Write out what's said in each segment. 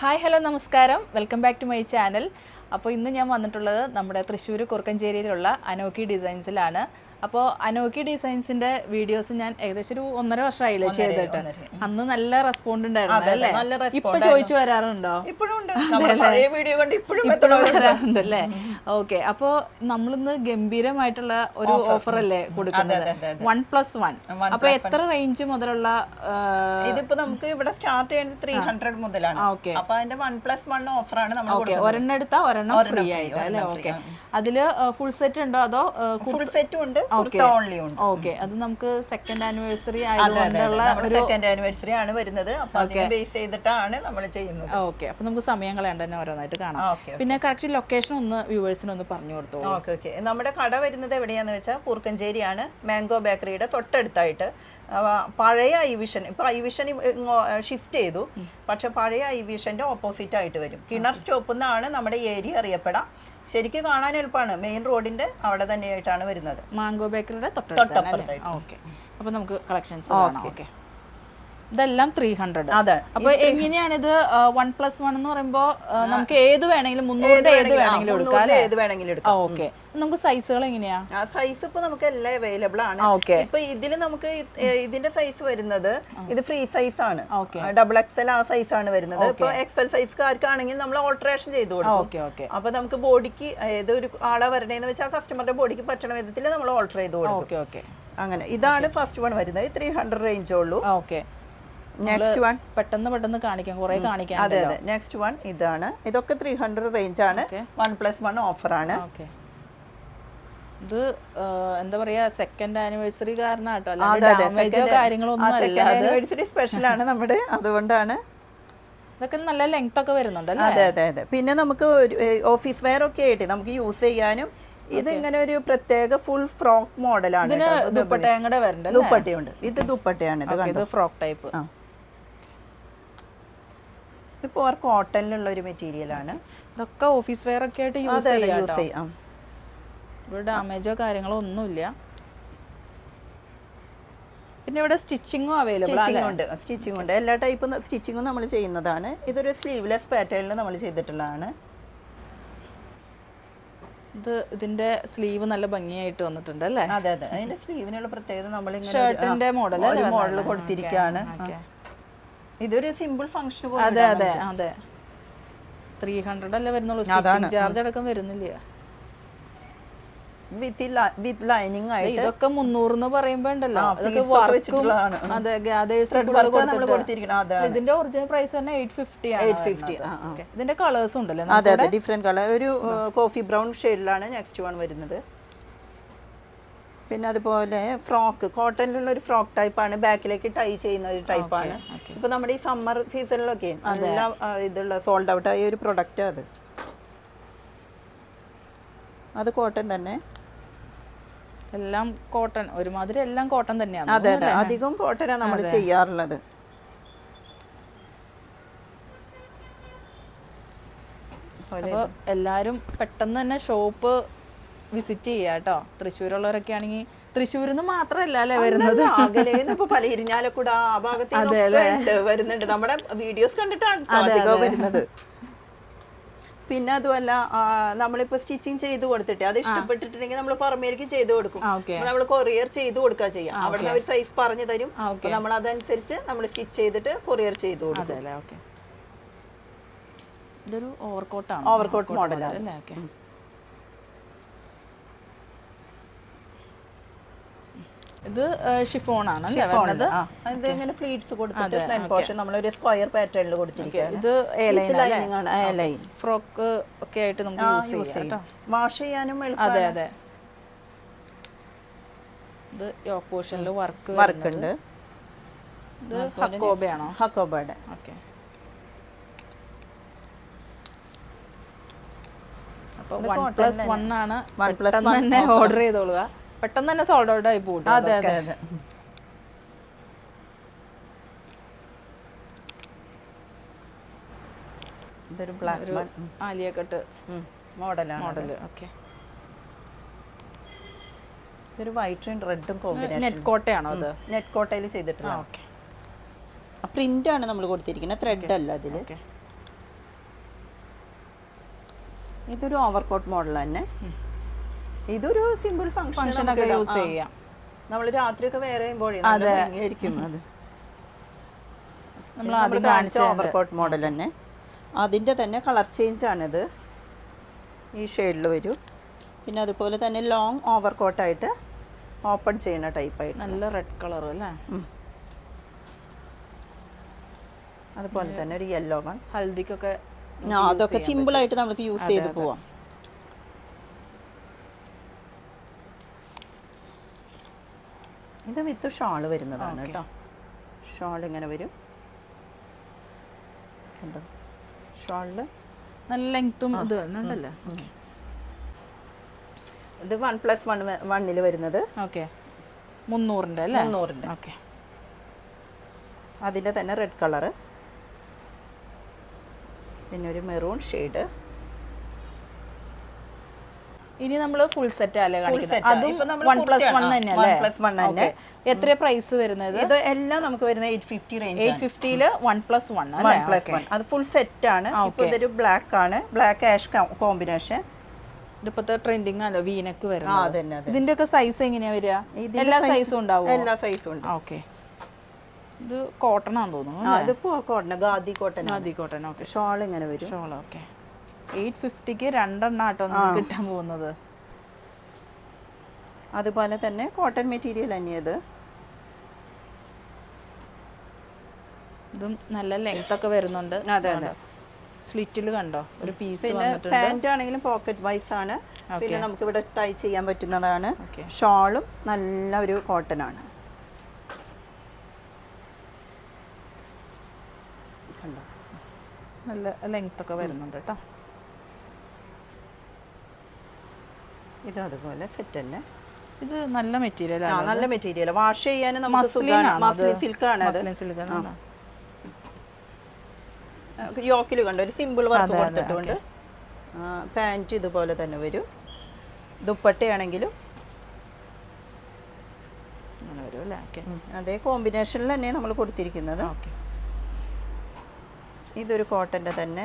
Hi hello നമസ്കാരം. Welcome back to my channel. അപ്പോൾ ഇന്ന് ഞാൻ വന്നിട്ടുള്ളത് നമ്മുടെ തൃശ്ശൂർ കുറുക്കഞ്ചേരിയിലുള്ള അനോക്കി ഡിസൈൻസിലാണ്. അപ്പോൾ അനോക്കി ഡിസൈൻസിന്റെ വീഡിയോസ് ഞാൻ ഏകദേശം ഒരു ഒന്നര വർഷമായില്ലേ ചെയ്തിട്ട്. അന്ന് നല്ല റെസ്പോണ്ട് ഉണ്ടായിരുന്നു അല്ലേ? ഇപ്പൊ ചോദിച്ചു വരാറുണ്ടോ? ഇപ്പോഴും വരാറുണ്ട് അല്ലേ? ഓക്കെ അപ്പോ നമ്മളിന്ന് ഗംഭീരമായിട്ടുള്ള ഒരു ഓഫർ അല്ലേ കൊടുക്കുന്നത്? വൺ പ്ലസ് വൺ അപ്പൊ എത്ര റേഞ്ച് മുതലുള്ള ഇതിപ്പോ നമുക്ക് ഇവിടെ സ്റ്റാർട്ട് ചെയ്യുന്നത് ത്രീ ഹൺഡ്രഡ് മുതലാണ്. അപ്പൊ അതിന്റെ വൺ പ്ലസ് വൺ ഓഫറാണ് നമ്മൾ ഒരെണ്ണം എടുത്താൽ ഒരെണ്ണം ഫ്രീ ആയിട്ട് അല്ലേ? ഓക്കെ. അതിൽ ഫുൾ സെറ്റ് ഉണ്ടോ അതോ ഫുൾ സെറ്റും ഉണ്ട്. കുർത്ത ഓൺലി ഉണ്ട് ഓക്കെ അത് നമുക്ക് സെക്കൻഡ് ആനിവേഴ്സറി ആയതുകൊണ്ടുള്ള നമ്മുടെ സെക്കൻഡ് ആനിവേഴ്സറി ആണ് വരുന്നത്. അപ്പൊ അതിനെ ബേസ് ചെയ്തിട്ടാണ് നമ്മൾ ചെയ്യുന്നത്. ഓക്കെ അപ്പൊ നമുക്ക് സമയം കളയണ്ട തന്നെ ഓരോന്നായിട്ട് കാണാം. പിന്നെ കറക്റ്റ് ലൊക്കേഷൻ ഒന്ന് വ്യൂവേഴ്സിന് ഒന്ന് പറഞ്ഞു കൊടുത്തു? ഓക്കെ ഓക്കെ നമ്മുടെ കട വരുന്നത് എവിടെയാന്ന് വെച്ചാൽ പൂർക്കഞ്ചേരിയാണ്. മാംഗോ ബേക്കറിയുടെ തൊട്ടടുത്തായിട്ട്. പഴയ ഐ വിഷൻ ഇപ്പൊ ഐ വിഷൻ ഷിഫ്റ്റ് ചെയ്തു. പക്ഷെ പഴയ ഐ വിഷന്റെ ഓപ്പോസിറ്റ് ആയിട്ട് വരും. കിണർ സ്റ്റോപ്പ് എന്നാണ് നമ്മുടെ ഏരിയ അറിയപ്പെടാം ശരിക്കും കാണാൻ എളുപ്പമാണ്. മെയിൻ റോഡിന്റെ അവിടെ തന്നെയായിട്ടാണ് വരുന്നത്. മാംഗോ ബേക്കറിയുടെ തൊട്ടപ്പുറത്തായിട്ട്. ഓക്കെ അപ്പൊ നമുക്ക് കളക്ഷൻസ് ഓക്കെ ഇതെല്ലാം ത്രീ ഹൺഡ്രഡ് അതെ. അപ്പൊ എങ്ങനെയാണ് ഇത് വൺ പ്ലസ് വൺ എന്ന് പറയുമ്പോ നമുക്ക് ഏത് വേണമെങ്കിലും മുന്നൂറിന്റെ ഏത് വേണമെങ്കിലും എടുക്കാം ഏത് വേണമെങ്കിലും എടുക്കാം. ഓക്കെ നമുക്ക് സൈസുകൾ എങ്ങനെയാ? സൈസ് ഇപ്പൊ നമുക്ക് എല്ലാം അവൈലബിൾ ആണ്. ഇപ്പൊ ഇതിൽ നമുക്ക് ഇതിന്റെ സൈസ് വരുന്നത് ഇത് ഫ്രീ സൈസ് ആണ്. ഡബിൾ എക്സൽ ആ സൈസ് ആണ് വരുന്നത്. ഇപ്പൊ എക്സൽ സൈസ്കാർക്കാണെങ്കിൽ നമ്മൾ ഓൾട്ടറേഷൻ ചെയ്തു കൊടുക്കും. അപ്പൊ നമുക്ക് ബോഡിക്ക് ഏതൊരു ആളാ വരണേന്ന് വെച്ചാൽ കസ്റ്റമറുടെ ബോഡിക്ക് പറ്റണ വിധത്തിൽ നമ്മൾ ഓൾട്ടർ ചെയ്ത് കൊടുക്കും. അങ്ങനെ. ഇതാണ് ഫസ്റ്റ് വൺ വരുന്നത്. ത്രീ ഹൺഡ്രഡ് റേഞ്ചേ ഉള്ളൂ. ഓക്കെ നെക്സ്റ്റ് വൺ പെട്ടെന്ന് പെട്ടെന്ന് കാണിക്കാം. കുറെ കാണിക്കാം അതെ അതെ. നെക്സ്റ്റ് വൺ ഇതാണ്. ഇതൊക്കെ ത്രീ ഹൺഡ്രഡ് റേഞ്ച് ആണ്. വൺ പ്ലസ് വൺ ഓഫർ ആണ്. ഓക്കെ ഇത് എന്താ പറയാ സെക്കൻഡ് ആനിവേഴ്സറി ആനിവേഴ്സറി സ്പെഷ്യൽ ആണ് നമ്മുടെ. അതുകൊണ്ടാണ്. ഇതൊക്കെ നല്ല ലെങ്ത് ഒക്കെ വരുന്നുണ്ട് അതെ അതെ അതെ. പിന്നെ നമുക്ക് ഓഫീസ് വെയർ ഒക്കെ ആയിട്ട് നമുക്ക് യൂസ് ചെയ്യാനും ഇത് ഇങ്ങനെ ഒരു പ്രത്യേക ഫുൾ ഫ്രോക്ക് മോഡലാണ് ദുപ്പട്ടയും ദുപ്പട്ടയുണ്ട്. ഇത് ദുപ്പട്ടയാണ്. ഇത് ഫ്രോക്ക് ടൈപ്പ് ആ ഇതിപ്പോ അവർ കോട്ടണിലുള്ള ഒരു മെറ്റീരിയൽ ആണ്. ഇതൊക്കെ ഓഫീസ് വെയർ ഒക്കെ ആയിട്ട് യൂസ് യൂസ് ചെയ്യാം. ഇവിടെ ഡാമേജോ കാര്യങ്ങളോ ഒന്നുമില്ല. പിന്നെ ഇവിടെ സ്റ്റിച്ചിങ്ങും അവൈലബിൾ സ്റ്റിച്ചിങ് ഉണ്ട്. സ്റ്റിച്ചിങ് ഉണ്ട്. എല്ലാ ടൈപ്പും സ്റ്റിച്ചിങ്ങും നമ്മൾ ചെയ്യുന്നതാണ്. ഇതൊരു സ്ലീവ്ലെസ് പാറ്റേണിൽ നമ്മൾ ചെയ്തിട്ടുള്ളതാണ്. ഇത് ഇതിന്റെ സ്ലീവ് നല്ല ഭംഗിയായിട്ട് വന്നിട്ടുണ്ട് അല്ലേ? അതെ അതെ. അതിന്റെ സ്ലീവിനുള്ള പ്രത്യേകത നമ്മൾ ഷർട്ടിന്റെ മോഡൽ ഒരു മോഡൽ കൊടുത്തിരിക്കുകയാണ്. ഇതൊരു സിമ്പിൾ ഫംഗ്ഷൻ അതെ അതെ അതെ. ത്രീ ഹൺഡ്രഡ് അല്ലേ വരുന്നുള്ളൂ? സ്റ്റിച്ചിങ് ചാർജ് അടക്കം വരുന്നില്ല? വിത്ത് ലൈനിങ് ആയിട്ട് ഇതൊക്കെ മുന്നൂറെന്ന് പറയുമ്പോ ഉണ്ടല്ലോ. അതെ അതാണ്. ഇതിന്റെ ഒറിജിനൽ പ്രൈസ് തന്നെ എയ്റ്റ് ഫിഫ്റ്റി ആണ് എയ്റ്റ് ഫിഫ്റ്റി ഇതിന്റെ കളേഴ്സ് ഉണ്ടല്ലോ? അതെ അതെ ഡിഫറെന്റ് കളർ ഒരു കോഫി ബ്രൗൺ ഷെയ്ഡിലാണ് നെക്സ്റ്റ് വൺ വരുന്നത്. പിന്നെ അതുപോലെ ഫ്രോക്ക് കോട്ടണിലുള്ള ഒരു ഫ്രോക്ക് ടൈപ്പാണ് ബാക്കിലേക്ക് ടൈ ചെയ്യുന്ന ഒരു ടൈപ്പാണ്. ഇപ്പൊ നമ്മുടെ ഈ സമ്മർ സീസണിലൊക്കെ നല്ല ഇതുള്ള സോൾഡ് ഔട്ട് ആയ ഒരു പ്രൊഡക്റ്റ് അത്. അത് കോട്ടൺ തന്നെ. എല്ലാം കോട്ടൺ ഒരുമാതിരി എല്ലാം കോട്ടൺ തന്നെയാണ് അതെ അതെ. അധികം കോട്ടനാണ് നമ്മൾ ചെയ്യാറുള്ളത്. എല്ലാരും പെട്ടെന്ന് തന്നെ ഷോപ്പ് വിസിറ്റ് ചെയ്യുക കേട്ടോ തൃശ്ശൂരുള്ളവരൊക്കെ ആണെങ്കിൽ തൃശ്ശൂരിൽ നിന്ന് മാത്രമല്ല അല്ലേ വരുന്നത്? അകലേന്ന് പല ഇരിഞ്ഞാലക്കൂടെ ആ ഭാഗത്ത് വരുന്നുണ്ട്. നമ്മുടെ വീഡിയോസ് കണ്ടിട്ടാണ് ട്ടോ വരുന്നത്. പിന്നെ അതുമല്ല നമ്മളിപ്പോ സ്റ്റിച്ചിങ് ചെയ്ത് കൊടുത്തിട്ട് അത് ഇഷ്ടപ്പെട്ടിട്ടുണ്ടെങ്കിൽ നമ്മൾ പുറമേലേക്ക് ചെയ്ത് കൊടുക്കും. നമ്മൾ കൊറിയർ ചെയ്ത് കൊടുക്കുക ചെയ്യാം. അവിടെ അവർ സൈസ് പറഞ്ഞു തരും. നമ്മൾ അതനുസരിച്ച് നമ്മൾ സ്റ്റിച്ച് ചെയ്തിട്ട് കൊറിയർ ചെയ്ത് കൊടുക്കും. ഇതൊരു ഓവർകോട്ടാണ്. ഓവർകോട്ട് മോഡലാണ് ഓക്കെ. ഇത് ഷിഫോൺ ആണ് ഇങ്ങനെ പ്ലീറ്റ്സ് കൊടുത്തിട്ട് ഫ്രണ്ട് പോർഷൻ ഒരു സ്ക്വയർ പാറ്റേണിൽ കൊടുത്തിരിക്കുകയാണ്. ഫ്രോക്ക് ഒക്കെ ആയിട്ട് നമുക്ക് യൂസ് ചെയ്യാം വാഷ് ചെയ്യാനും അതെ അതെ. ഇത് യോക്ക് പോർഷനിൽ വർക്ക് വർക്ക് ഉണ്ട്. ഇത് ഹക്കോബയാണോ ഹക്കോബയുടെ ഓക്കെ. അപ്പോൾ വൺ പ്ലസ് വൺ ആണ്. Plus പെട്ടെന്ന് തന്നെ ഓർഡർ ചെയ്തോളുക. പെട്ടെന്ന് തന്നെ സോൾഡ് ഔട്ട് ആയി പോകും അതെ അതെ അതെ. ഇതൊരു ബ്ലാക്ക് ആലിയ കട്ട് മോഡലാണ് മോഡൽ ഓക്കെ ഇതൊരു വൈറ്റ് ആൻഡ് റെഡും കോമ്പിനേഷൻ നെറ്റ് കോട്ടയാണോ അത്? നെറ്റ് കോട്ടയിൽ ചെയ്തിട്ടുള്ള ഓക്കെ പ്രിന്റ് ആണ് നമ്മൾ കൊടുത്തിരിക്കുന്നത്. ത്രെഡ് അല്ല അതിൽ ഇതൊരു ഓവർകോട്ട് മോഡൽ തന്നെ. ഇതൊരു സിമ്പിൾ ഫംഗ്ഷൻ ഒക്കെ യൂസ് ചെയ്യാം. നമ്മൾ രാത്രിയൊക്കെ വേറെ ചെയ്യുമ്പോഴേ നല്ല ഭംഗിയായിരിക്കും അത്. നമ്മൾ ആദ്യം കാണിച്ച ഓവർകോട്ട് മോഡൽ തന്നെ. അതിന്റെ തന്നെ കളർ ചേഞ്ച് ആണിത്. ഈ ഷെയ്ഡിൽ വരും. പിന്നെ അതുപോലെ തന്നെ ലോങ് ഓവർകോട്ടായിട്ട് ഓപ്പൺ ചെയ്യുന്ന ടൈപ്പായിട്ട് നല്ല റെഡ് കളർ അല്ലേ? അതുപോലെ തന്നെ ഒരു യെല്ലോ വൺ ഹൽദിക്കൊക്കെ അതൊക്കെ സിമ്പിളായിട്ട് നമുക്ക് യൂസ് ചെയ്ത് പോവാം. ഇത് വിത്ത് ഷാൾ വരുന്നതാണ് കേട്ടോ. ഷാൾ ഇങ്ങനെ വരും. കണ്ടോ? ഷാളിൽ നല്ല ലെങ്ത്തും ഇത് വൺ പ്ലസ് വൺ വണ്ണിൽ വരുന്നത്. ഓക്കെ. മുന്നൂറിന്റെ അല്ലേ? മുന്നൂറിന്റെ ഓക്കെ. അതിന്റെ തന്നെ റെഡ് കളറ്. പിന്നെ ഒരു മെറൂൺ ഷെയ്ഡ്. ഇനി നമ്മൾ ഫുൾ സെറ്റ് അല്ലേ കാണിക്കുന്നത്? അതും വൺ പ്ലസ് വൺ ആ, തന്നെയല്ലേ? One plus തന്നെ. എത്ര പ്രൈസ് വരുന്നത്? ഇത് എല്ലാം നമുക്ക് വരുന്നത് eight fifty range eight ഫിഫ്റ്റിയിൽ one plus one one plus one അത് ഫുൾ സെറ്റ് ആണ്. ഇപ്പൊ ഇതൊരു ബ്ലാക്ക് ആണ്. ബ്ലാക്ക് ആഷ് കോമ്പിനേഷൻ ഇതിപ്പോഴത്തെ ട്രെൻഡിങ് ആണല്ലോ വീനക്ക് വരുന്നത്. ഇതിന്റെ ഒക്കെ സൈസ് എങ്ങനെയാ വരിക? എല്ലാ സൈസും ഉണ്ടാവും എല്ലാ സൈസും ഉണ്ട്. ഓക്കെ ഇത് കോട്ടൺ ആണെന്ന് തോന്നുന്നു ആ ഇത് cotton khadi cotton khadi cotton okay shawl ഇങ്ങനെ വരും. ഷോൾ ഓക്കെ എയ്റ്റ് ഫിഫ്റ്റിക്ക് രണ്ടെണ്ണം ആട്ടോ കിട്ടാൻ പോകുന്നത്. അതുപോലെ തന്നെ കോട്ടൺ മെറ്റീരിയൽ തന്നെയത് ഇതും. നല്ല ലെങ്ത് ഒക്കെ വരുന്നുണ്ട്. അതെ അതെ. സ്ലിറ്റിൽ കണ്ടോ? ഒരു പീസ് പിന്നെ പാന്റ് ആണെങ്കിലും പോക്കറ്റ് വൈസ് ആണ്. പിന്നെ നമുക്ക് ഇവിടെ ടൈ ചെയ്യാൻ പറ്റുന്നതാണ്. ഷോളും നല്ല ഒരു കോട്ടൺ ആണ് നല്ല ലെങ്ത് ഒക്കെ വരുന്നുണ്ട് കേട്ടോ ഇത് അതുപോലെ സെറ്റ് തന്നെ. ഇത് നല്ല മെറ്റീരിയൽ ആ നല്ല മെറ്റീരിയൽ വാഷ് ചെയ്യാൻ നമുക്ക് സുഖമാണ്. മസ്ലിൻ സിൽക്ക് ആണ് അത്. യോക്കിൽ കണ്ടോ? ഒരു സിമ്പിൾ വർക്ക് കൊടുത്തിട്ടുണ്ട്. പാന്റ് ഇതുപോലെ തന്നെ വരും. ദുപ്പട്ടയാണെങ്കിലും അതേ കോമ്പിനേഷനിൽ തന്നെ നമ്മൾ കൊടുത്തിരിക്കുന്നത്. ഇതൊരു കോട്ടന്റെ തന്നെ.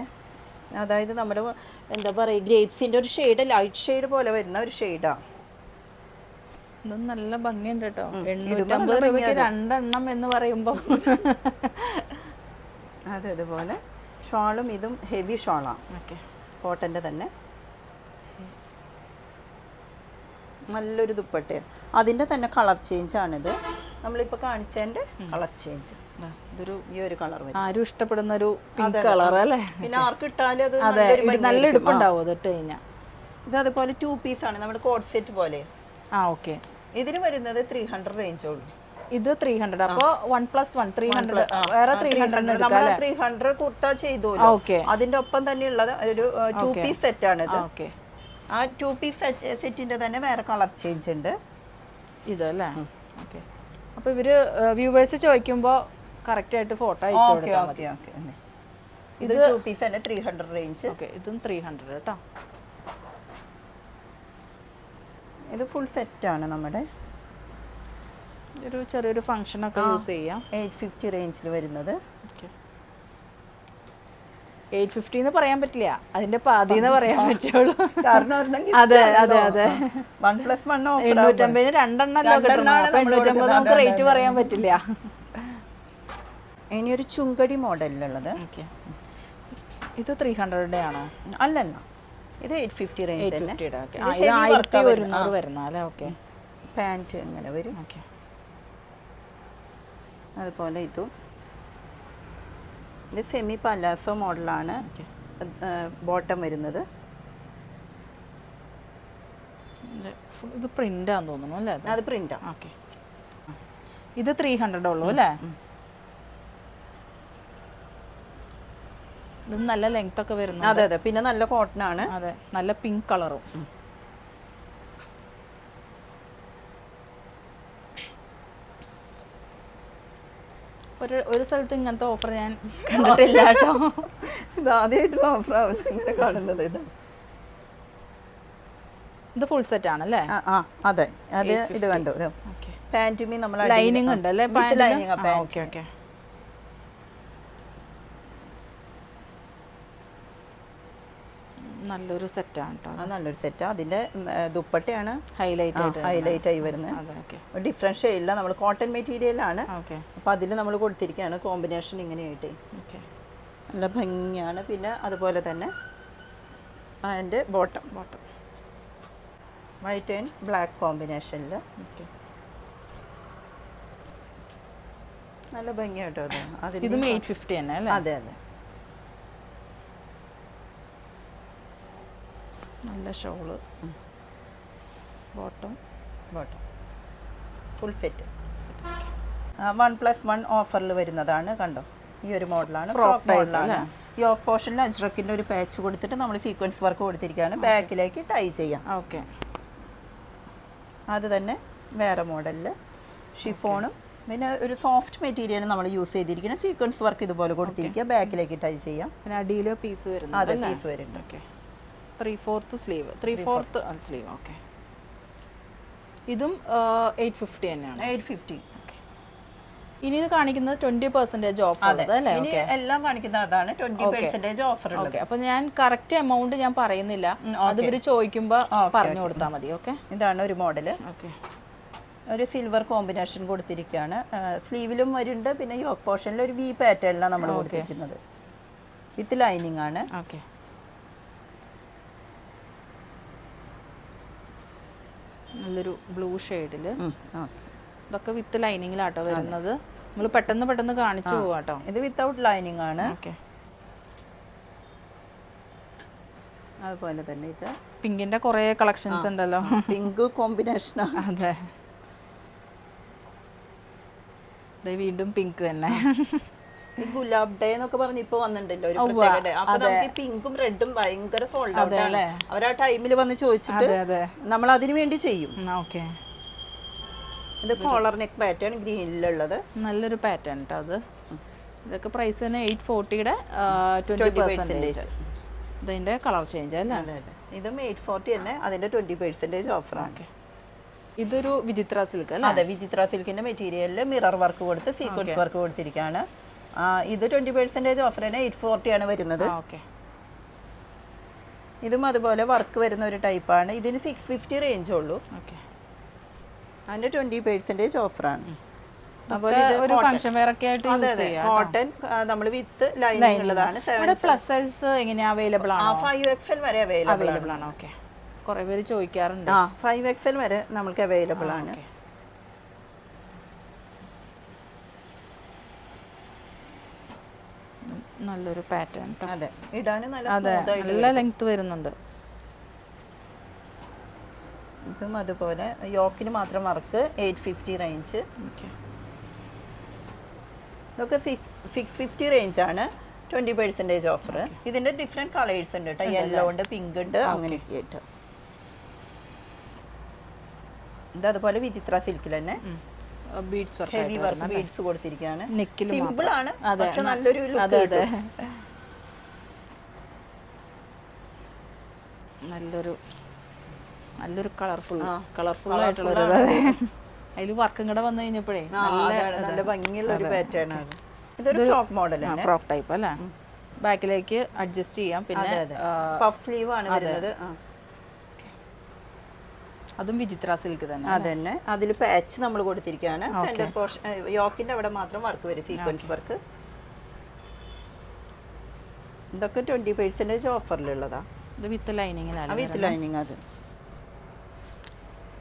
അതായത് നമ്മൾ എന്താ പറയുക ഗ്രേപ്സിന്റെ ഒരു ഷെയ്ഡ് ലൈറ്റ് ഷെയ്ഡ് പോലെ വരുന്ന ഒരു ഷെയ്ഡാണ് ഇത് നല്ല ഭംഗിയുണ്ട് കേട്ടോ. എണ്ണൂറ്റമ്പത് രൂപയ്ക്ക് രണ്ടെണ്ണം എന്ന് പറയുമ്പോൾ അതെ അതുപോലെ. ഷോളും ഇതും ഹെവി ഷോളാണ് ഓക്കെ. കോട്ടന്റെ തന്നെ. നല്ലൊരു ദുപ്പട്ടയാണ് അതിന്റെ തന്നെ കളർ ചേഞ്ച് ആണിത്. നമ്മളിപ്പോൾ കാണിച്ചതിന്റെ കളർ ചേഞ്ച്. ഇതൊരു ഈ ഒരു കളർ വരും. ആരും ഇഷ്ടപ്പെടുന്ന ഒരു പിങ്ക് കളർ അല്ലേ? പിന്നെ ആർക്ക് ഇട്ടാലും അത് ഇത് നല്ല. ആ. ഇടുപ്പുണ്ടാവും കഴിഞ്ഞാൽ ഇത് അതുപോലെ ടു പീസ് ആണ്. നമ്മുടെ കോഡ് സെറ്റ് പോലെ. ആ ഓക്കെ ഇതിന് വരുന്നത് ത്രീ ഹൺഡ്രഡ് റേഞ്ച് ഉള്ളൂ. ഇത് ത്രീ ഹൺഡ്രഡ് അപ്പോൾ one plus one three hundred വേറെ ത്രീ ഹൺഡ്രഡ് നമ്മൾ ത്രീ ഹൺഡ്രഡ് കുർത്ത ചെയ്തു അതിന്റെ ഒപ്പം തന്നെ ഉള്ളത് ഒരു ടു പീസ് സെറ്റ് ആണ് ഇത് ഓക്കെ ആ ടു പീസ് സെറ്റിന്റെ തന്നെ വേറെ കളർ ചേഞ്ച് ഉണ്ട്. ഇത് അല്ലേ? ഓക്കെ അപ്പോൾ ഇവർ വ്യൂവേഴ്സ് ചോദിക്കുമ്പോൾ കറക്റ്റ് ആയിട്ട് ഫോട്ടോ അയച്ചു ഓക്കെ കൊടുത്താൽ മതി. Okay okay. ഇത് ടു പീസ് തന്നെ ത്രീ ഹൺഡ്രഡ് റേഞ്ച് ഓക്കെ ഇതും ത്രീ ഹൺഡ്രഡ് കേട്ടോ. ഇത് ഫുൾ സെറ്റ് ആണ് നമ്മുടെ. ഒരു ചെറിയൊരു ഫംഗ്ഷൻ ഒക്കെ യൂസ് ചെയ്യാം. എയ്റ്റ് ഫിഫ്റ്റി റേഞ്ചിൽ വരുന്നത്. എയ്റ്റ് ഫിഫ്റ്റി എന്ന് പറയാൻ പറ്റില്ല. അതിന്റെ പാതി എന്ന് പറയാൻ പറ്റുള്ളൂ. അതെ അതെ അതെ. വൺ പ്ലസ് വൺ എണ്ണൂറ്റമ്പതിന് രണ്ടെണ്ണല്ലോ എണ്ണൂറ്റമ്പത് നമുക്ക് റേറ്റ് പറയാൻ പറ്റില്ല. ഇനി ഒരു ചുങ്കടി മോഡലിലുള്ളത് ഇത് ത്രീ ഹൺഡ്രഡ് ആണോ? അല്ലല്ല. ഇത് എയ്റ്റ് ഫിഫ്റ്റി റേഞ്ച് തന്നെ. ആയിരത്തി. ഒരുന്നൂറ് വരുന്നാലേ ഓക്കെ. പാന്റ് ഇങ്ങനെ വരും. അതുപോലെ ഇതും. ഇത് സെമി പലാസോ മോഡലാണ് ബോട്ടം വരുന്നത്. ഇത് പ്രിന്റ് ആണെന്ന് തോന്നുന്നു അല്ലേ അത്? അത് പ്രിന്റാ ഓക്കെ ഇത് ത്രീ ഹൺഡ്രഡ് ഉള്ളൂ അല്ലേ? ഇത് നല്ല ലെങ്ത് ഒക്കെ വരുന്നു അതെ അതെ. പിന്നെ നല്ല കോട്ടൺ ആണ്. അതെ നല്ല പിങ്ക് കളറും ഒരു ഒരു സ്ഥലത്ത് ഇങ്ങനത്തെ ഓഫർ ഞാൻ കണ്ടിട്ടില്ല കേട്ടോ ഇത് ആദ്യമായിട്ടുള്ള ഓഫറാണ് ഇങ്ങനെ കാണുന്നത് ഇത്. ഇത് ഫുൾ സെറ്റ് ആണല്ലേ? ആ അതെ. അത് ഇത് കണ്ടു. പാന്റുമി നമ്മൾ ലൈനിങ് ഉണ്ട് അല്ലേ ലൈനിങ് ഓക്കെ ഓക്കെ നല്ലൊരു സെറ്റാണ് കേട്ടോ നല്ലൊരു സെറ്റാണ് അതിന്റെ ദുപ്പട്ടയാണ്. ഹൈലൈറ്റ് ഹൈലൈറ്റ് ആയി വരുന്നത്. ഓക്കെ. ഡിഫറൻസ് നമ്മൾ കോട്ടൺ മെറ്റീരിയലാണ് അപ്പോൾ അതിൽ നമ്മൾ കൊടുത്തിരിക്കുകയാണ് കോമ്പിനേഷൻ ഇങ്ങനെയായിട്ട്. നല്ല ഭംഗിയാണ്. പിന്നെ അതുപോലെ തന്നെ അതിന്റെ bottom bottom white and black കോമ്പിനേഷനിൽ നല്ല ഭംഗിയായിട്ടോ അത്. അതിന് അതെ അതെ. നല്ല shawl bottom. Bottom. Full set. One plus one ഓഫറിൽ വരുന്നതാണ് കണ്ടോ? ഈ ഒരു മോഡലാണ്. ഫ്രോക്ക് മോഡലാണ്. യോക്ക് പോർഷനിൽ അജ്രക്കിന്റെ ഒരു പാച്ച് കൊടുത്തിട്ട് നമ്മൾ സീക്വൻസ് വർക്ക് കൊടുത്തിരിക്കുകയാണ്. ബാക്കിലേക്ക് ടൈ ചെയ്യാം. ഓക്കെ അത് തന്നെ വേറെ മോഡലിൽ. ഷിഫോണും. പിന്നെ ഒരു സോഫ്റ്റ് മെറ്റീരിയൽ നമ്മൾ യൂസ് ചെയ്തിരിക്കുന്നത് സീക്വൻസ് വർക്ക് ഇതുപോലെ കൊടുത്തിരിക്കുക. ബാക്കിലേക്ക് ടൈ ചെയ്യാം. പിന്നെ അടിയിലോ പീസ് അതെ പീസ് വരുന്നുണ്ട്. Okay three fourth sleeve three fourth sleeve okay ഇതും എയ്റ്റ് ഫിഫ്റ്റി തന്നെയാണ്. എയ്റ്റ് ഫിഫ്റ്റി ഇനി ഇത് കാണിക്കുന്നത് ട്വന്റി പെർസെന്റേജ് ഓഫർ അല്ലേ? എല്ലാം കാണിക്കുന്ന അതാണ് ട്വന്റി പെർസെന്റേജ് ഓഫർ ഓക്കെ അപ്പൊ ഞാൻ കറക്റ്റ് എമൗണ്ട് ഞാൻ പറയുന്നില്ല. അത് ഇവർ ചോദിക്കുമ്പോ പറഞ്ഞു കൊടുത്താൽ മതി ഓക്കെ ഇതാണ് ഒരു മോഡൽ ഓക്കെ ഒരു സിൽവർ കോമ്പിനേഷൻ കൊടുത്തിരിക്കുകയാണ്. സ്ലീവിലും വരുന്നുണ്ട്. പിന്നെ യോക്ക് പോർഷനിൽ ഒരു വി പാറ്റേണിലാണ് നമ്മൾ കൊടുത്തിരിക്കുന്നത്. വിത്ത് ലൈനിങ് ആണ്. ഓക്കെ നല്ലൊരു ബ്ലൂ ഓക്കെ. ഇതൊക്കെ വിത്ത് ലൈനിങ്ങിലാട്ടോ വരുന്നത്. നമ്മൾ പെട്ടെന്ന് പെട്ടെന്ന് കാണിച്ചു പോവാട്ടോ. ഇത് വിത്തൗട്ട് ലൈനിങ് ആണ്. ഓക്കെ. അതുപോലെ തന്നെ ഇത്. പിങ്കിന്റെ കുറെ കളക്ഷൻസ് ഉണ്ടല്ലോ. പിങ്ക് കോമ്പിനേഷൻ അതെ. വീണ്ടും പിങ്ക് തന്നെ. ഈ ഗുലാബ് ഡേ എന്നൊക്കെ പറഞ്ഞ് ഇപ്പൊ വന്നിട്ടുണ്ടല്ലോ ഒരു പ്രത്യേക ഡേ അപ്പൊ നമുക്ക് ഈ പിങ്കും റെഡും ഭയങ്കര ഫോൾഡ് ഔട്ട് ആണ്. അവർ ആ ടൈമിൽ വന്ന് ചോദിച്ചിട്ട് നമ്മൾ അതിനു വേണ്ടി ചെയ്യും. ഇത് കോളർ നെക്ക് പാറ്റേൺ ഗ്രീനിലുള്ളത്. നല്ലൊരു പാറ്റേൺ കേട്ടോ അത്. ഇതൊക്കെ പ്രൈസ് തന്നെ എയ്റ്റ് ഫോർട്ടിയുടെ ട്വന്റി ഇതിന്റെ കളർ ചേഞ്ച് അല്ലേ? ഇതും എയ്റ്റ് ഫോർട്ടി തന്നെ. അതിന്റെ ട്വന്റി പെർസെന്റേജ് ഓഫറാണ് ഓക്കെ. ഇതൊരു വിചിത്ര സിൽക്ക് അല്ലേ? അതെ വിചിത്ര സിൽക്കിന്റെ മെറ്റീരിയലിൽ മിറർ വർക്ക് കൊടുത്ത് സീക്വൻസ് വർക്ക് കൊടുത്തിരിക്കുകയാണ് ഇത് ട്വന്റി പെർസെന്റേജ് ഓഫർ തന്നെ എയ്റ്റ് ഫോർട്ടി ആണ് വരുന്നത്. ഓക്കെ ഇതും അതുപോലെ വർക്ക് വരുന്ന ഒരു ടൈപ്പാണ് ഇതിന് സിക്സ് ഫിഫ്റ്റി റേഞ്ച് ഉള്ളൂ. ഓക്കെ അതിന്റെ ട്വന്റി പെർസെന്റേജ് ഓഫറാണ് അതുപോലെ ഇത് ഒരു ഫംഗ്ഷൻ വെയർ ഒക്കെ ആയിട്ട് യൂസ് ചെയ്യാം കോട്ടൺ നമ്മൾ വിത്ത് ലൈനിങ് ഉള്ളതാണ്. ഇവിടെ പ്ലസ് സൈസ് എങ്ങനെയാ അവൈലബിൾ ആണ്? ഫൈവ് എക്സ് എൽ വരെ അവൈലബിൾ ആണ്. ഓക്കെ കുറെ പേര് ചോദിക്കാറുണ്ട്. ആ ഫൈവ് എക്സ് എൽ വരെ നമുക്ക് അവൈലബിൾ ആണ്. നല്ലൊരു പാറ്റേൺ അതെ. ഇടാനും നല്ല അതെ ലെങ്ത് വരുന്നുണ്ട്. ഇതും അതുപോലെ യോക്കിന് മാത്രം വർക്ക് എയ്റ്റ് ഫിഫ്റ്റി റേഞ്ച് ഇതൊക്കെ സിക്സ് ഫിഫ്റ്റി റേഞ്ച് ആണ്. ട്വന്റി പെർസെന്റേജ് ഓഫർ ഇതിന്റെ ഡിഫറെന്റ് കളേഴ്സ് ഉണ്ട് കേട്ടോ യെല്ലോ ഉണ്ട് പിങ്ക് ഉണ്ട് അങ്ങനെയൊക്കെ ആയിട്ട്. ഇത് അതുപോലെ വിചിത്ര സിൽക്കിൽ തന്നെ. Beads work heavy work beads കൊടുത്തിരിക്കുകയാണ്. സിമ്പിൾ ആണ് പക്ഷെ നല്ലൊരു ലുക്ക് നല്ലൊരു നല്ലൊരു കളർഫുൾ കളർഫുൾ ആയിട്ടുള്ള അതിൽ വർക്കും കൂടെ വന്നു കഴിഞ്ഞപ്പോഴേ നല്ല ഭംഗിയുള്ള ഒരു പാറ്റേൺ ആണ്. ഇതൊരു ഫ്രോക്ക് മോഡൽ ഫ്രോക്ക് ടൈപ്പ് അല്ലേ? ബാക്കിലേക്ക് അഡ്ജസ്റ്റ് ചെയ്യാം. പിന്നെ പഫ് സ്ലീവ് ആണ് വരുന്നത്. അതും വിചിത്ര സിൽക്ക് തന്നെ അതന്നെ. അതിൽ പാച്ച് നമ്മൾ കൊടുത്തിരിക്കുകയാണ് സെന്റർ പോർഷൻ യോക്കിന്റെ അവിടെ മാത്രം വർക്ക് വരും ഫ്രീക്വൻസി വർക്ക് ഇതൊക്കെ ട്വന്റി പെർസെന്റേജ് ഓഫറിലുള്ളതാ ഇത് വിത്ത് ലൈനിങ് വിത്ത് ലൈനിങ് അത്.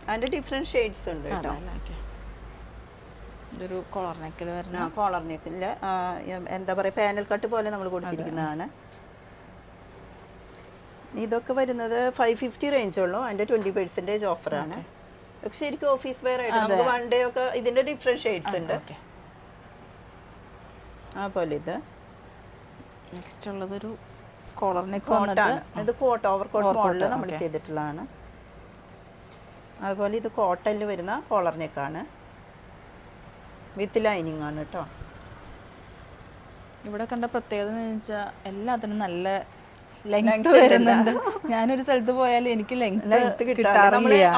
അതിന്റെ ഡിഫറെന്റ് ഷെയ്ഡ്സ് ഉണ്ട് കേട്ടോ. ഇതൊരു കോളർ നെക്കിൽ വരുന്ന കോളർ നെക്കിൽ എന്താ പറയുക പാനൽ കട്ട് പോലെ നമ്മൾ കൊടുത്തിരിക്കുന്നതാണ്. ഇതൊക്കെ വരുന്നത് ഫൈവ് ഫിഫ്റ്റി റേഞ്ച് ഉള്ളൂ. അതിന്റെ ട്വന്റി പെർസെന്റേജ് ഓഫറാണ് ശരിക്കും ഓഫീസ് വെയർ ആയിട്ട് നമുക്ക് വൺ ഡേ ഒക്കെ ഇതിന്റെ ഡിഫറെന്റ് ഷെയ്ഡ്സ് ഉണ്ട്. അതുപോലെ ആ പോലെ ഇത്. നെക്സ്റ്റ് ഉള്ളതൊരു വന്നിട്ട്. കോട്ടാണ് ഇത് കോട്ട് ഓവർ കോട്ട് മോഡൽ നമ്മൾ ചെയ്തിട്ടുള്ളതാണ്. അതുപോലെ ഇത് കോട്ടനിൽ വരുന്ന കോളർ നെക്കാണ് വിത്ത് ലൈനിങ് ആണ് കേട്ടോ ഇവിടെ കണ്ട പ്രത്യേകത എന്ന് വെച്ചാൽ എല്ലാത്തിനും നല്ല ലെങ്ത് വരുന്നുണ്ട്. ഞാനൊരു സ്ഥലത്ത് പോയാൽ എനിക്ക് ലെങ്ത് കിട്ടാറില്ല.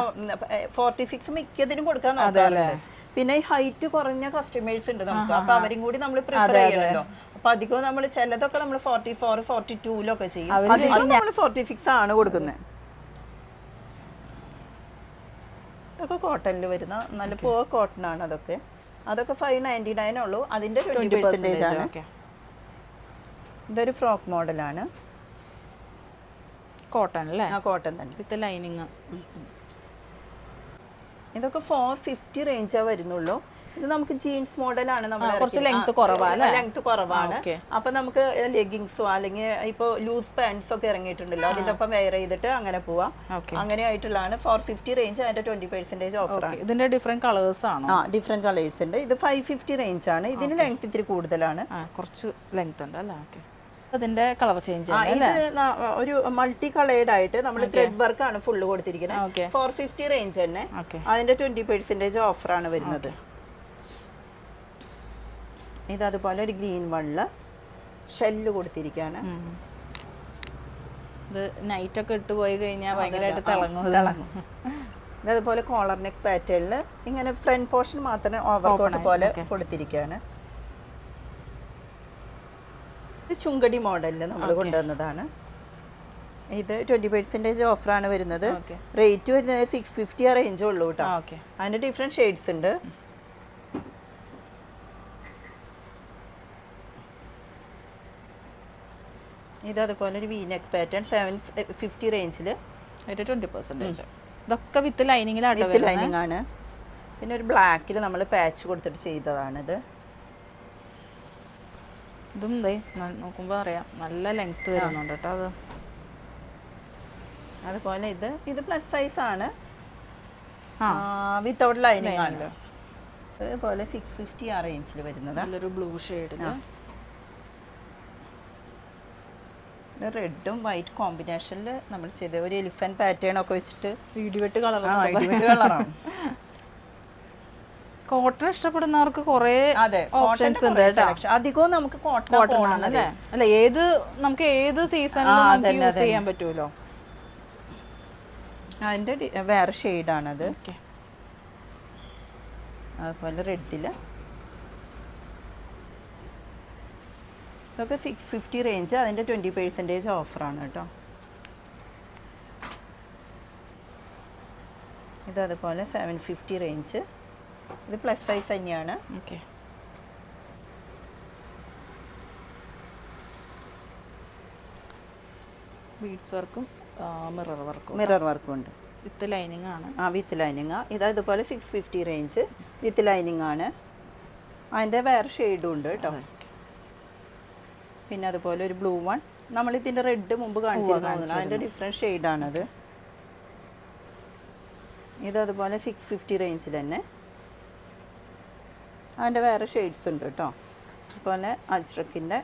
ഫോർട്ടി സിക്സ് മിക്കതിനും കൊടുക്കാൻ നോക്കാറുണ്ട് പിന്നെ ഈ ഹൈറ്റ് കുറഞ്ഞ കസ്റ്റമേഴ്സ് ഉണ്ട് നമുക്ക്. അപ്പൊ അവരും കൂടി നമ്മൾ പ്രിഫർ ചെയ്യണല്ലോ. അപ്പൊ അധികം നമ്മൾ ചിലതൊക്കെ നമ്മൾ ഫോർട്ടി ഫോർ ഫോർട്ടി ടൂലൊക്കെ ചെയ്യും അധികം നമ്മൾ ഫോർട്ടി സിക്സ് ആണ് കൊടുക്കുന്നത് അതൊക്കെ കോട്ടണിൽ വരുന്ന നല്ല പോ കോട്ടൺ ആണ് അതൊക്കെ. അതൊക്കെ ഫൈവ് നയന്റി നയൻ ഉള്ളൂ അതിന്റെ ട്വന്റി പെർസെന്റേജ് ആണ്. ഇതൊരു ഫ്രോക്ക് മോഡലാണ് കോട്ടൺ അല്ലേ? ആ കോട്ടൺ തന്നെ. വിത്ത് ലൈനിങ് ഇതൊക്കെ ഫോർ ഫിഫ്റ്റി റേഞ്ചാ വരുന്നുള്ളൂ. ഇത് നമുക്ക് ജീൻസ് മോഡലാണ് നമ്മൾ കുറച്ച് ലെങ്ത്? ലെങ്ത് കുറവാണ്. അപ്പൊ നമുക്ക് ലെഗിങ്സോ അല്ലെങ്കിൽ ഇപ്പൊ ലൂസ് പാൻസ് ഒക്കെ ഇറങ്ങിയിട്ടുണ്ടല്ലോ. അതിന്റെ ഒപ്പം വെയർ ചെയ്തിട്ട് അങ്ങനെ പോവാം. അങ്ങനെ ആയിട്ടുള്ളതാണ് ഫോർ ഫിഫ്റ്റി റേഞ്ച് അതിന്റെ ട്വന്റി പെർസെന്റേജ് ഓഫർ ഇതിന്റെ ഡിഫറെന്റ് കളേഴ്സ് ആണ്? ആ ഡിഫറെന്റ് കളേഴ്സ് ഉണ്ട്. ഇത് ഫൈവ് ഫിഫ്റ്റി റേഞ്ച് ആണ്. ഇതിന് ലെങ്ത് ഇത്തിരി കൂടുതലാണ്. കുറച്ച് ലെങ്ത് ഉണ്ട് അല്ലേ? ഓക്കെ അതിന്റെ കളർ ചേഞ്ച് ഇത് ഒരു മൾട്ടി കളേർഡ് ആയിട്ട് നമ്മൾ ത്രെഡ് വർക്ക് ആണ് ഫുള്ള് കൊടുത്തിരിക്കുന്നത്. ഫോർ ഫിഫ്റ്റി റേഞ്ച് തന്നെ. അതിന്റെ ട്വന്റി പെർസെന്റേജ് ആണ് വരുന്നത്. ഇത് അതുപോലെ ഒരു ഗ്രീൻ വണ്ണിൽ ഷെല്ല് കൊടുത്തിരിക്കുകയാണ് ഇത് നൈറ്റ് ഒക്കെ ഇട്ട് പോയി കഴിഞ്ഞാൽ ഭയങ്കരമായിട്ട് തിളങ്ങും. തിളങ്ങും. അതുപോലെ കോളർ നെക്ക് പാറ്റേണിൽ ഇങ്ങനെ ഫ്രണ്ട് പോർഷൻ മാത്രമേ ഓവർകോട്ട് പോലെ കൊടുത്തിരിക്കുകയാണ് ഇത് ചുങ്കടി മോഡലിൽ നമ്മൾ കൊണ്ടുവന്നതാണ്. ഇത് ട്വന്റി ഓഫർ ആണ് വരുന്നത്. റേറ്റ് വരുന്നത് സിക്സ് ഫിഫ്റ്റി ആ റേഞ്ച് ഉള്ളൂ കേട്ടോ അതിന് ഡിഫറെന്റ് ഡിഫറെന്റ് ഷെയ്ഡ്സ് ഉണ്ട്. ഇത് അതുപോലെ ഒരു വീനക് പാറ്റേൺ സെവൻ ഫിഫ്റ്റി റേഞ്ചിൽ ട്വന്റി ഇതൊക്കെ വിത്ത് ലൈനിങ്ങിലാട്ടോ വിത്ത് ലൈനിങ് ആണ്. പിന്നെ ഒരു ബ്ലാക്കിൽ നമ്മൾ പാച്ച് കൊടുത്തിട്ട് ചെയ്തതാണിത്. ഇതും ദേ ന- നോക്കുമ്പോ അറിയാം. നല്ല ലെങ്ത് വരുന്നുണ്ട് കേട്ടോ അത്. അതുപോലെ ഇത് ഇത് പ്ലസ് സൈസ് ആണ്. വിത്തൗട്ട് ലൈനിങ് ആണല്ലോ അതുപോലെ സിക്സ് ഫിഫ്റ്റി ആ റേഞ്ചിൽ വരുന്നത്. നല്ലൊരു ബ്ലൂ ഷെയ്ഡ് റെഡും വൈറ്റ് കോമ്പിനേഷനിൽ നമ്മൾ ചെയ്ത ഒരു എലിഫന്റ് പാറ്റേൺ ഒക്കെ വെച്ചിട്ട് ഇടിവെട്ട് കളർ ആ ഇടിവിട്ട് കളറാണ് കോട്ടൺ ഇഷ്ടപ്പെടുന്നവർക്ക് കുറേ ഓപ്ഷൻസ് ഉണ്ട് കേട്ടോ. അധികവും നമുക്ക് കോട്ടൺ ആണ് അല്ലേ? അല്ല? ഏത് നമുക്ക് ഏത് സീസണിലും അതന്നെ, യൂസ് ചെയ്യാൻ പറ്റുമല്ലോ? അതിന്റെ വേറെ ഷെയ്ഡാണത് അതുപോലെ റെഡിൽ ഇതൊക്കെ സിക്സ് ഫിഫ്റ്റി റേഞ്ച് അതിന്റെ ട്വന്റി പെർസെന്റേജ് ഓഫറാണ് കേട്ടോ. ഇത് അതുപോലെ സെവൻ ഫിഫ്റ്റി റേഞ്ച് ഇത് പ്ലസ് സൈസ് തന്നെയാണ്. ഓക്കെ ബീഡ്സ് വർക്കും മിറർ വർക്കും മിറർ വർക്കും ഉണ്ട്. വിത്ത് ലൈനിങ് ആണ്. ആ വിത്ത് ലൈനിങ് ഇതാ ഇതുപോലെ six fifty range with lining ആണ്. അതിന്റെ വേറെ ഷെയ്ഡും ഉണ്ട് കേട്ടോ പിന്നെ അതുപോലെ ഒരു ബ്ലൂ വൺ നമ്മൾ ഇതിന്റെ റെഡ് മുമ്പ് കാണിച്ചിരുന്നു അതിന്റെ ഡിഫറെന്റ് ഷെയ്ഡാണത് ഇത് അതുപോലെ സിക്സ് ഫിഫ്റ്റി റേഞ്ചിൽ തന്നെ. അതിന്റെ വേറെ ഷെയ്ഡ്സ് ഉണ്ട് കേട്ടോ. അതുപോലെ അജ്രക്കിന്റെ.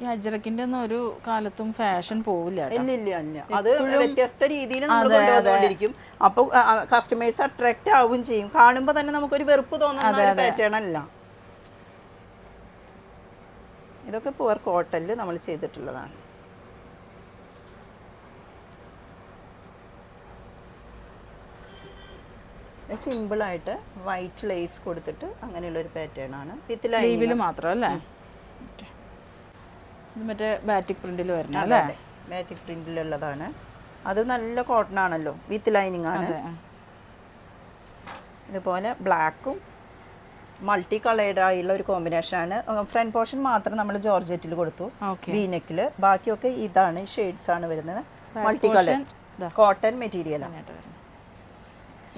ഈ അജ്രക്കിന്റെ ഒന്നും ഒരു കാലത്തും ഫാഷൻ പോവില്ല. ഇല്ല അത് വ്യത്യസ്ത രീതിയിൽ നമ്മൾ കൊണ്ടുവന്നുകൊണ്ടിരിക്കും. അപ്പോൾ കസ്റ്റമേഴ്സ് അട്രാക്റ്റ് ആവുകയും ചെയ്യും. കാണുമ്പോൾ തന്നെ നമുക്കൊരു വെറുപ്പ് തോന്നുന്ന ഒരു പാറ്റേൺ അല്ല. ഇതൊക്കെ പുവർ കോട്ടനിൽ നമ്മൾ ചെയ്തിട്ടുള്ളതാണ്. സിമ്പിളായിട്ട് വൈറ്റ് ലേസ് കൊടുത്തിട്ട് അങ്ങനെയുള്ള ഒരു പാറ്റേൺ ആണ്. വിത്ത് ലൈനിങ് മാത്രം അല്ലേ? ഇത് മറ്റേ ബാറ്റിക് പ്രിന്റിൽ വരുന്നത് അല്ലേ? മാറ്റിക് പ്രിന്റിലുള്ളതാണ് അത് നല്ല കോട്ടൺ ആണല്ലോ വിത്ത് ലൈനിങ് ആണ്. ഇതുപോലെ ബ്ലാക്കും മൾട്ടി കളേർഡ് ആയുള്ള ഒരു കോമ്പിനേഷൻ ആണ്. ഫ്രണ്ട് പോർഷൻ മാത്രം നമ്മൾ ജോർജറ്റിൽ കൊടുത്തു. വീനെക്കിൽ ബാക്കിയൊക്കെ ഇതാണ് ഷെയ്ഡ്സ് ആണ് വരുന്നത്. മൾട്ടി കളർ കോട്ടൺ മെറ്റീരിയലാണ്.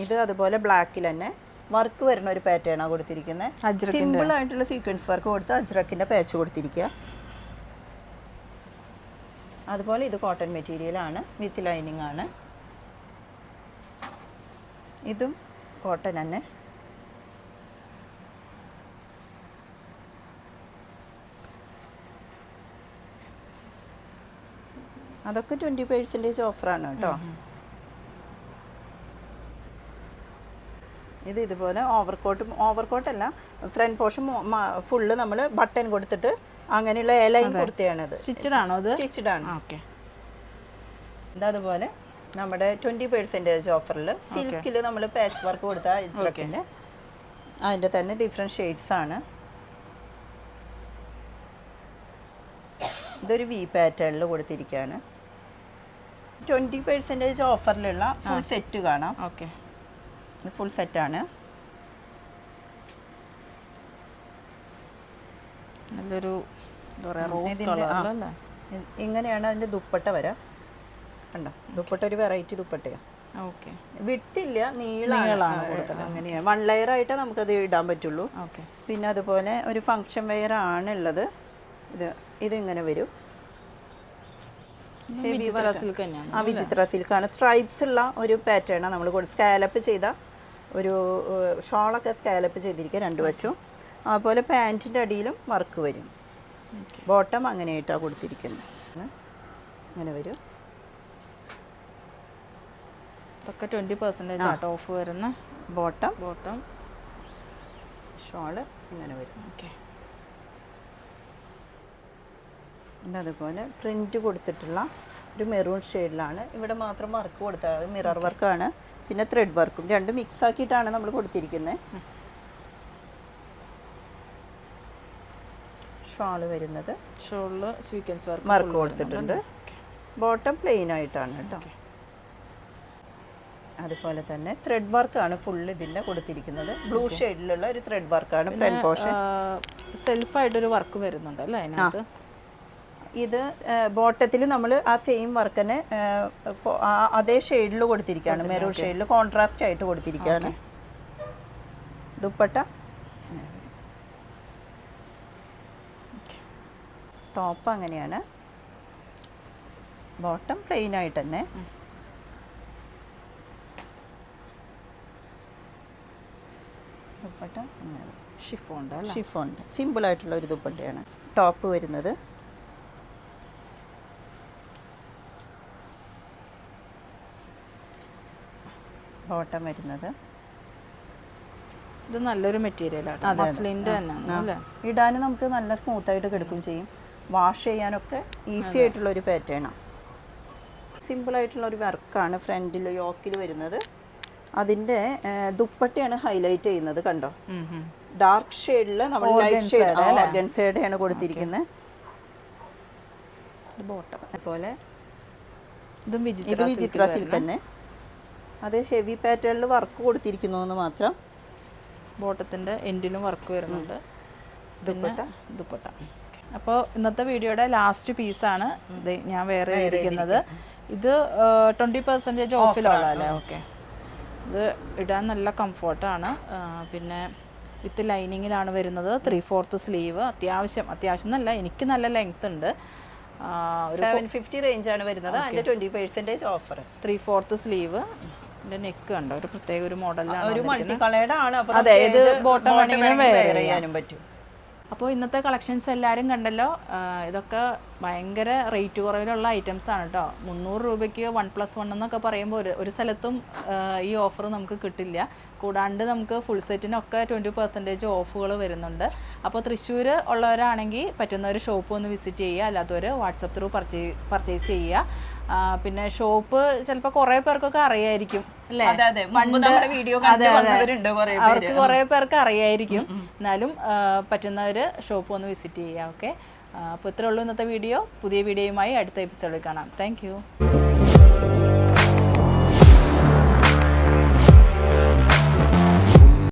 ഇത് അതുപോലെ ബ്ലാക്കിൽ തന്നെ വർക്ക് വരുന്ന ഒരു പാറ്റേണാണ് കൊടുത്തിരിക്കുന്നത് സിമ്പിൾ ആയിട്ടുള്ള സീക്വൻസ് വർക്ക് കൊടുത്ത് അജ്രക്കിന്റെ പാച്ച് കൊടുത്തിരിക്കുക. അതുപോലെ ഇത് കോട്ടൺ മെറ്റീരിയൽ ആണ് വിത്ത് ലൈനിങ് ആണ്. ഇതും കോട്ടൺ തന്നെ. അതൊക്കെ ട്വന്റി പെർസെന്റേജ് ഓഫറാണ് കേട്ടോ. ഇത് ഇതുപോലെ ഓവർകോട്ടും ഓവർകോട്ടല്ല ഫ്രണ്ട് പോർഷൻ ഫുള്ള് നമ്മൾ ബട്ടൺ കൊടുത്തിട്ട് അങ്ങനെയുള്ള ഏലൈൻ കൊടുത്തതാണിത് സ്റ്റിച്ചഡ് ആണോ അത്? ഓക്കെ ഇതതുപോലെ നമ്മുടെ ട്വന്റി പെർസെന്റേജ് ഓഫറിൽ സിൽക്കിൽ നമ്മൾ പാച്ച് വർക്ക് കൊടുത്ത ഇജ്രക്കിന്റെ അതിന്റെ തന്നെ ഡിഫറെന്റ് ഷെയ്ഡ്സ് ആണ്. ഇതൊരു വി പാറ്റേണിൽ കൊടുത്തിരിക്കുകയാണ് ട്വന്റി പെർസെന്റേജ് ഓഫറിലുള്ള ഫുൾ സെറ്റ് കാണാം. ഓക്കെ ഇത് ഫുൾ സെറ്റാണ് നല്ലൊരു എന്താ പറയുക റോസ്. ഇങ്ങനെയാണ് അതിന്റെ ദുപ്പട്ട വരാം. കണ്ടോ? ദുപ്പട്ട ഒരു വെറൈറ്റി ദുപ്പട്ടയാ. വിട്ടില്ല നീളാണ്. അങ്ങനെയാണ് വൺ ലെയർ ആയിട്ട് നമുക്കത് ഇടാൻ പറ്റുള്ളൂ. പിന്നെ അതുപോലെ ഒരു ഫങ്ഷൻ വെയർ ആണുള്ളത്. ഇത് ഇതിങ്ങനെ വരും. ഹെവി ആ വിചിത്ര സിൽക്കാണ് സ്ട്രൈപ്സ് ഉള്ള ഒരു പാറ്റേണാണ് നമ്മൾ സ്കാലപ്പ് ചെയ്ത ഒരു ഷോളൊക്കെ സ്കാലപ്പ് ചെയ്തിരിക്കുക രണ്ട് വശവും. അതുപോലെ പാന്റിന്റെ അടിയിലും വർക്ക് വരും. ബോട്ടം അങ്ങനെയായിട്ടാണ് കൊടുത്തിരിക്കുന്നത് അങ്ങനെ വരും. ഇതൊക്കെ ട്വന്റി പെർസെന്റേജ് ആട്ടോ ഓഫ് വരുന്ന? ബോട്ടം ബോട്ടം ഷോൾ ഇങ്ങനെ വരും. ഓക്കെ. പിന്നെ അതുപോലെ പ്രിന്റ് കൊടുത്തിട്ടുള്ള ഒരു മെറൂൺ ഷെയ്ഡിലാണ് ഇവിടെ മാത്രം വർക്ക് കൊടുത്താൽ മിറർ വർക്കാണ് പിന്നെ ത്രെഡ് വർക്കും. രണ്ടും മിക്സ് ആക്കിയിട്ടാണ് നമ്മൾ കൊടുത്തിരിക്കുന്നത് ഷോൾ വരുന്നത്. വർക്ക് വർക്ക് കൊടുത്തിട്ടുണ്ട്. ബോട്ടം പ്ലെയിൻ ആയിട്ടാണ് കേട്ടോ അതുപോലെ തന്നെ ത്രെഡ് വർക്കാണ് ഫുൾ ഇതിന്റെ കൊടുത്തിരിക്കുന്നത്. ബ്ലൂ ഷെയ്ഡിലുള്ള ഒരു ത്രെഡ് വർക്കാണ് ഫ്രണ്ട് പോർഷൻ സെൽഫായിട്ടൊരു വർക്ക് വരുന്നുണ്ട് അല്ലേ അതിനകത്ത്? ഇത് ബോട്ടത്തിൽ നമ്മൾ ആ സെയിം വർക്ക് തന്നെ അതേ ഷെയ്ഡിൽ കൊടുത്തിരിക്കുകയാണ്. മെറൂൺ ഷെയ്ഡിൽ കോൺട്രാസ്റ്റ് ആയിട്ട് കൊടുത്തിരിക്കുകയാണ്. ദുപ്പട്ട. ടോപ്പ് അങ്ങനെയാണ്. ബോട്ടം പ്ലെയിൻ ആയിട്ട് തന്നെ. ദുപ്പട്ട ഷിഫോണ്ട് ഷിഫോണ്ട്. ആയിട്ടുള്ള ഒരു ദുപ്പട്ടയാണ്. ടോപ്പ് വരുന്നത്. ബോട്ടം വരുന്നത്. ഇത് നല്ലൊരു അല്ലേ? ഇടാൻ നമുക്ക് നല്ല സ്മൂത്ത് ആയിട്ട് കിടക്കും ചെയ്യും. വാഷ് ചെയ്യാനൊക്കെ ഈസി ആയിട്ടുള്ള ഒരു പാറ്റേണാണ് സിമ്പിൾ ആയിട്ടുള്ള ഒരു വർക്കാണ് ഫ്രണ്ടിൽ യോക്കിൽ വരുന്നത്. അതിന്റെ ദുപ്പട്ടയാണ് ഹൈലൈറ്റ് ചെയ്യുന്നത് കണ്ടോ. ഡാർക്ക് ഷെയ്ഡിൽ നമ്മൾ ലൈറ്റ് ഷെയ്ഡ് ഓർഗൻസൈഡാണ് കൊടുത്തിരിക്കുന്നത് അതുപോലെ ഇതും വിചിത്ര സിൽക്ക് തന്നെ. അത് ഹെവി പാറ്റേണിൽ വർക്ക് കൊടുത്തിരിക്കുന്നു എന്ന് മാത്രം. ബോട്ടത്തിന്റെ എൻഡിലും വർക്ക് വരുന്നുണ്ട്. ദുപ്പട്ട. ദുപ്പട്ട. അപ്പോൾ ഇന്നത്തെ വീഡിയോയുടെ ലാസ്റ്റ് പീസാണ് ഇത് ഞാൻ വേറെ ഇരിക്കുന്നത് ഇത് ട്വന്റി പെർസെന്റേജ് ഓഫിലുള്ളതല്ലേ ഓക്കെ ഇത് ഇടാൻ നല്ല കംഫോർട്ടാണ് പിന്നെ വിത്ത് ലൈനിങ്ങിലാണ് വരുന്നത്. ത്രീ ഫോർത്ത് സ്ലീവ് അത്യാവശ്യം അത്യാവശ്യം നല്ല എനിക്ക് നല്ല ലെങ്ത് ഉണ്ട്. ഒരു സെവൻ ഫിഫ്റ്റി റേഞ്ചാണ് വരുന്നത്. അതിന്റെ twenty percentage offer three fourth sleeve എന്റെ നെക്ക് കണ്ടോ? ഒരു പ്രത്യേക ഒരു മോഡലാണ് ഒരു മൾട്ടി കളേർഡ് ആണ്. അതെ, ഇത് വേണമെങ്കിലും ചെയ്യാനും പറ്റും. അപ്പോൾ ഇന്നത്തെ കളക്ഷൻസ് എല്ലാവരും കണ്ടല്ലോ ഇതൊക്കെ ഭയങ്കര റേറ്റ് കുറവിലുള്ള ഐറ്റംസ് ആണ് കേട്ടോ മുന്നൂറ് രൂപയ്ക്ക് വൺ പ്ലസ് വൺ എന്നൊക്കെ പറയുമ്പോൾ ഒരു ഒരു സ്ഥലത്തും ഈ ഓഫർ നമുക്ക് കിട്ടില്ല. കൂടാണ്ട് നമുക്ക് ഫുൾ സെറ്റിനൊക്കെ ട്വന്റി പെർസെന്റേജ് ഓഫുകൾ വരുന്നുണ്ട്. അപ്പോൾ തൃശ്ശൂർ ഉള്ളവരാണെങ്കിൽ പറ്റുന്ന ഒരു ഷോപ്പ് ഒന്ന് വിസിറ്റ് ചെയ്യുക അല്ലാത്തവർ വാട്സപ്പ് ത്രൂ പർച്ചേസ് പർച്ചേസ് ചെയ്യുക. പിന്നെ ഷോപ്പ് ചിലപ്പോ കുറേ പേർക്കൊക്കെ അറിയായിരിക്കും അല്ലേ? വീഡിയോ അവർക്ക് കുറേ പേർക്ക് അറിയായിരിക്കും. എന്നാലും പറ്റുന്നവര് ഷോപ്പ് ഒന്ന് വിസിറ്റ് ചെയ്യുക ഓക്കെ അപ്പോൾ ഇത്രേ ഉള്ളൂ ഇന്നത്തെ വീഡിയോ പുതിയ വീഡിയോയുമായി അടുത്ത എപ്പിസോഡിൽ കാണാം. താങ്ക്